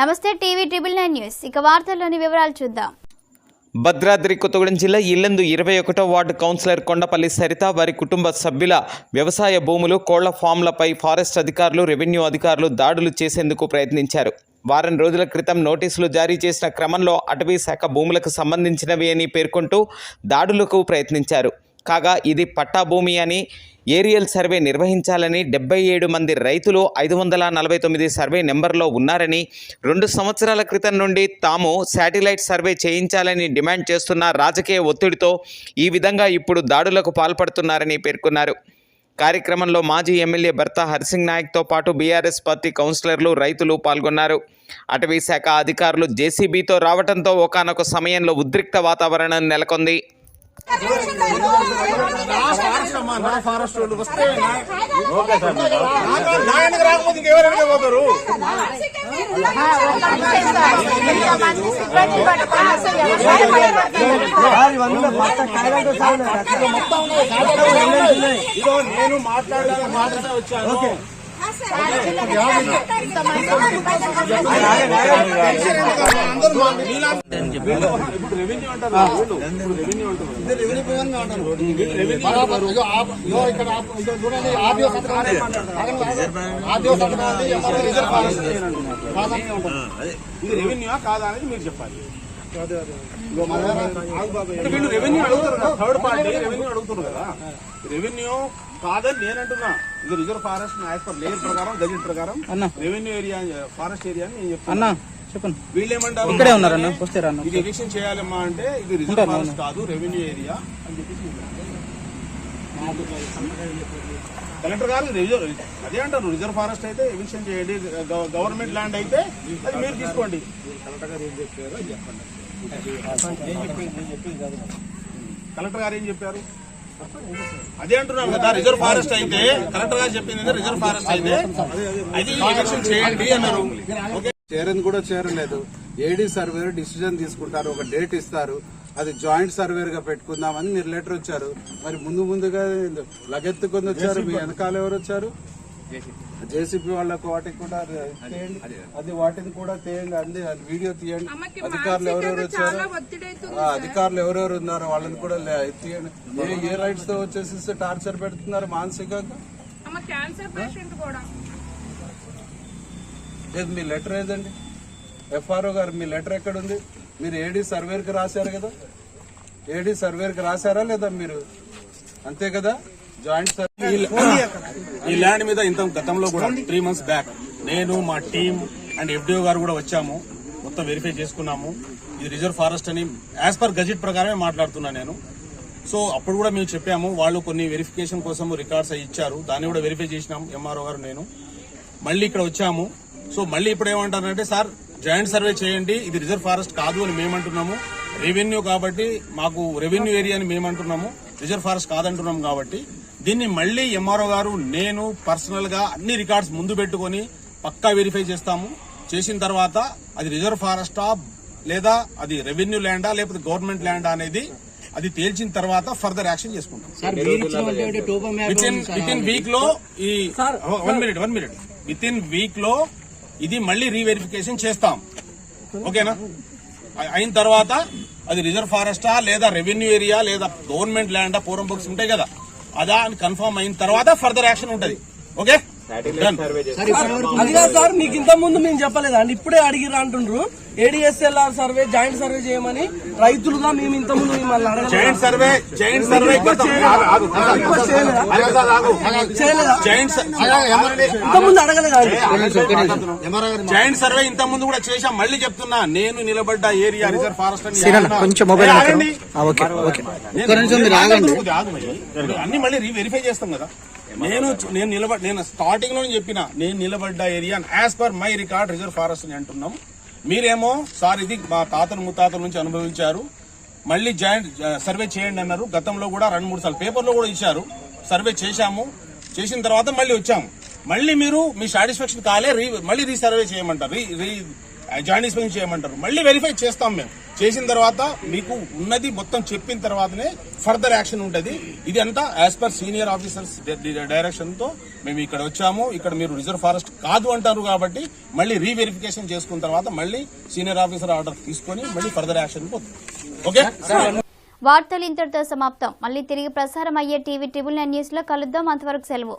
నమస్తే TV triple nine news. ఇక వార్తల్లోని వివరాలు చూద్దాం. భద్రాద్రి కొత్తగూడెం జిల్లా ఇల్లందు ఇరవై ఒకటో వార్డు కౌన్సిలర్ కొండపల్లి సరిత వారి కుటుంబ సభ్యుల వ్యవసాయ భూములు కోళ్ళ ఫామ్లపై ఫారెస్ట్ అధికారులు రెవెన్యూ అధికారులు దాడులు చేసేందుకు ప్రయత్నించారు. వారం రోజుల క్రితం నోటీసులు జారీ చేసిన క్రమంలో అటవీ శాఖ భూములకు సంబంధించినవి అని పేర్కొంటూ దాడులకు ప్రయత్నించారు. కాగా ఇది పట్టా భూమి అని ఏరియల్ సర్వే నిర్వహించాలని డెబ్బై ఏడు మంది రైతులు ఐదు వందల నలభై తొమ్మిది సర్వే నెంబర్లో ఉన్నారని రెండు సంవత్సరాల క్రితం నుండి తాము శాటిలైట్ సర్వే చేయించాలని డిమాండ్ చేస్తున్న రాజకీయ ఒత్తిడితో ఈ విధంగా ఇప్పుడు దాడులకు పాల్పడుతున్నారని పేర్కొన్నారు. కార్యక్రమంలో మాజీ ఎమ్మెల్యే భర్త హర్సింగ్ నాయక్తో పాటు బీఆర్ఎస్ పార్టీ కౌన్సిలర్లు రైతులు పాల్గొన్నారు. అటవీ శాఖ అధికారులు జేసీబీతో రావడంతో ఒకానొక సమయంలో ఉద్రిక్త వాతావరణం నెలకొంది. నా ఫారెస్ట్ వాళ్ళు వస్తే నా- నా వెనక రాకపోతే ఇంకెవరైనా పోతారు ఇదో నేను మాట్లాడాలని మాట్లాడే వచ్చాను అందరూ మా- మీలా- ఇప్పుడు రెవెన్యూ అంటారు వీళ్ళు. ఇప్పుడు రెవెన్యూ అంటారు రెవెన్యూ ఇగో ఆప్- ఇగో ఇక్కడ ఆప్- ఇగో చూడండి ఆడియో సంతకం ఉంది. ఆగండి, ఆగండి. ఆడియో సంతకం ఉంది. MRO reserve forest. కాదని ఉంటుంది. ఇది రెవెన్యూ కాదా అనేది మీరు చెప్పాలి అంటే వీళ్ళు రెవెన్యూ అడుగుతారు కదా థర్డ్ పార్టీ రెవెన్యూ అడుగుతారు కదా. రెవెన్యూ కాదని నేను అంటున్నా ఇది reserve forest as per layer ప్రకారం గజెట్ ప్రకారం రెవెన్యూ ఏరియా ఫారెస్ట్ ఏరియా అని నేను చెప్తున్నా. అన్నా చెప్పండి. వీళ్ళు ఏమంటారు ఇక్కడే ఉన్నారన్న వస్తే ఇది ఎవిక్షన్ చేయాలమ్మా అంటే ఇది రిజర్వ్ ఫారెస్ట్ కాదు రెవెన్యూ ఏరియా అని చెప్పేసి. కలెక్టర్ గారు రిజర్వ్ అదే అంటారు రిజర్వ్ ఫారెస్ట్ అయితే ఎవిక్షన్ చేయండి గవ- గవర్నమెంట్ ల్యాండ్ అయితే అది మీరు తీసుకోండి. కలెక్టర్ గారు ఏం చెప్పారు అదే అంటున్నాను కదా రిజర్వ్ ఫారెస్ట్ అయితే కలెక్టర్ గారు చెప్పింది రిజర్వ్ ఫారెస్ట్ అయితే అది ఎవిక్షన్ చేయండి అన్నారు. ఓకే చేరని కూడా చేరలేదు. ఏడీ సర్వేర్ డిసిజన్ తీసుకుంటారు ఒక డేట్ ఇస్తారు. అది జాయింట్ సర్వేర్గా పెట్టుకుందామని మీరు లెటర్ వచ్చారు. మరి ముందు ముందుగా లగెత్తుకొని వచ్చారు మీ వెనకాల ఎవరు వచ్చారు? జేసీపీ. వాళ్ళకు వాటికి కూడా తీయండి. అది వాటిని కూడా తీయండి అంది అది వీడియో తీయండి. అధికారులు ఎవరెవరు వచ్చారు? ఆ, అధికారులు ఎవరెవరు ఉన్నారో వాళ్ళని కూడా లే- తీయండి. ఏ ఏ రైట్స్తో వచ్చేసి టార్చర్ పెడుతున్నారు మానసికంగా అమ్మ క్యాన్సర్ పేషెంట్ కూడా. లేదు మీ లెటర్ ఏదండి? ఎఫ్ఆర్ఓ గారు మీ లెటర్ ఎక్కడుంది? మీరు ఏడీ సర్వేర్కి రాశారు కదా? ఏడీ సర్వేర్కి రాశారా లేదా మీరు? అంతే కదా? జాయింట్ సర్వే ఈ ల్యాండ్ మీద ఇంత గతంలో కూడా త్రీ మంత్స్ బ్యాక్ నేను మా టీం అండ్ ఎఫ్డిఓ గారు కూడా వచ్చాము. మొత్తం వెరిఫై చేసుకున్నాము. ఇది రిజర్వ్ ఫారెస్ట్ అని యాజ్ పర్ గజెట్ ప్రకారమే మాట్లాడుతున్నా నేను. సో అప్పుడు కూడా మేము చెప్పాము. వాళ్ళు కొన్ని వెరిఫికేషన్ కోసం రికార్డ్స్ అవి ఇచ్చారు. దాన్ని కూడా వెరిఫై చేసినాం. ఎంఆర్ఓ గారు నేను. మళ్ళీ ఇక్కడ వచ్చాము. సో మళ్ళీ ఇప్పుడు ఏమంటారంటే సార్ జాయింట్ సర్వే చేయండి. ఇది రిజర్వ్ ఫారెస్ట్ కాదు అని మేమంటున్నాము. రెవెన్యూ కాబట్టి మాకు రెవెన్యూ ఏరియా అని మేమంటున్నాము. రిజర్వ్ ఫారెస్ట్ కాదంటున్నాం కాబట్టి దీన్ని మళ్ళీ ఎంఆర్ఓ గారు నేను పర్సనల్గా అన్ని రికార్డ్స్ ముందు పెట్టుకొని పక్కా వెరిఫై చేస్తాము. చేసిన తర్వాత అది రిజర్వ్ ఫారెస్టా లేదా అది రెవెన్యూ ల్యాండా లేకపోతే గవర్నమెంట్ ల్యాండా అనేది అది తేల్చిన తర్వాత ఫర్దర్ యాక్షన్ చేసుకుంటాం. విత్ ఇన్ విత్ ఇన్ వీక్లో ఈ one minute one minute within వీక్లో ఇది మళ్ళీ రీవెరిఫికేషన్ చేస్తాం. ఓకేనా? అయిన తర్వాత అది రిజర్వ్ ఫారెస్టా లేదా రెవెన్యూ ఏరియా లేదా గవర్నమెంట్ ల్యాండా పూర్వం బుక్స్ ఉంటాయి కదా. అదా అని కన్ఫర్మ్ అయిన తర్వాత ఫర్దర్ యాక్షన్ ఉంటది. ఓకే? Done. అది కాదు సార్ మీకు ఇంత ముందు మేము చెప్పలేదా? అండి ఇప్పుడే అడిగిరా అంటుండ్రు. ఏడిఎస్ఎల్ఆర్ సర్వే జాయింట్ సర్వే చేయమని రైతులుగా మేము ఇంత ముందు మిమ్మల్ని అడగలేదు. జాయింట్ సర్వే జాయింట్ సర్వే ఇంత ముందు అడగలేదా? జాయింట్ సర్వే ఇంత ముందు కూడా చేశాం. మళ్ళీ చెప్తున్నా నేను నిలబడ్డ ఏరియా రిజర్వ్ ఫారెస్ట్ అని కొంచెం మొబైల్. అన్ని మళ్ళీ వెరిఫై చేస్తాం కదా. నేను నేను నిలబడ నేను స్టార్టింగ్లో చెప్పిన నేను నిలబడ్డ area as per my record reserve forest అని అంటున్నాం. మీరేమో సార్ ఇది మా తాతలు ముత్తాతల నుంచి అనుభవించారు. మళ్ళీ జాయింట్ సర్వే చేయండి అన్నారు. గతంలో కూడా రెండు మూడు సార్లు పేపర్లో కూడా ఇచ్చారు. సర్వే చేశాము. చేసిన తర్వాత మళ్ళీ వచ్చాము. మళ్ళీ మీరు మీ సాటిస్ఫాక్షన్ కాలే రీ మళ్ళీ రీసర్వే చేయమంటారు. రీ రీ జాయింట్ ఇన్స్పెక్షన్ చేయమంటారు. మళ్ళీ వెరిఫై చేస్తాం మేము. చేసిన తర్వాత మీకు ఉన్నది మొత్తం చెప్పిన తర్వాతనే ఫర్దర్ యాక్షన్ ఉంటది. ఇది అంతా యాజ్ పర్ సీనియర్ ఆఫీసర్స్ డైరెక్షన్తో మేము ఇక్కడ వచ్చాము. ఇక్కడ మీరు రిజర్వ్ ఫారెస్ట్ కాదు అంటారు కాబట్టి మళ్ళీ రీవెరిఫికేషన్ చేసుకున్న తర్వాత మళ్ళీ సీనియర్ ఆఫీసర్ ఆర్డర్ తీసుకొని మళ్ళీ ఫర్దర్ యాక్షన్ పోతుంది ఓకే వార్తలు ఇంతటితో సమాప్తం. మళ్ళీ తిరిగి ప్రసారం అయ్యే టీవీ ట్రిబుల్ నైన్ న్యూస్లో కలుద్దాం. అంతవరకు సెలవు.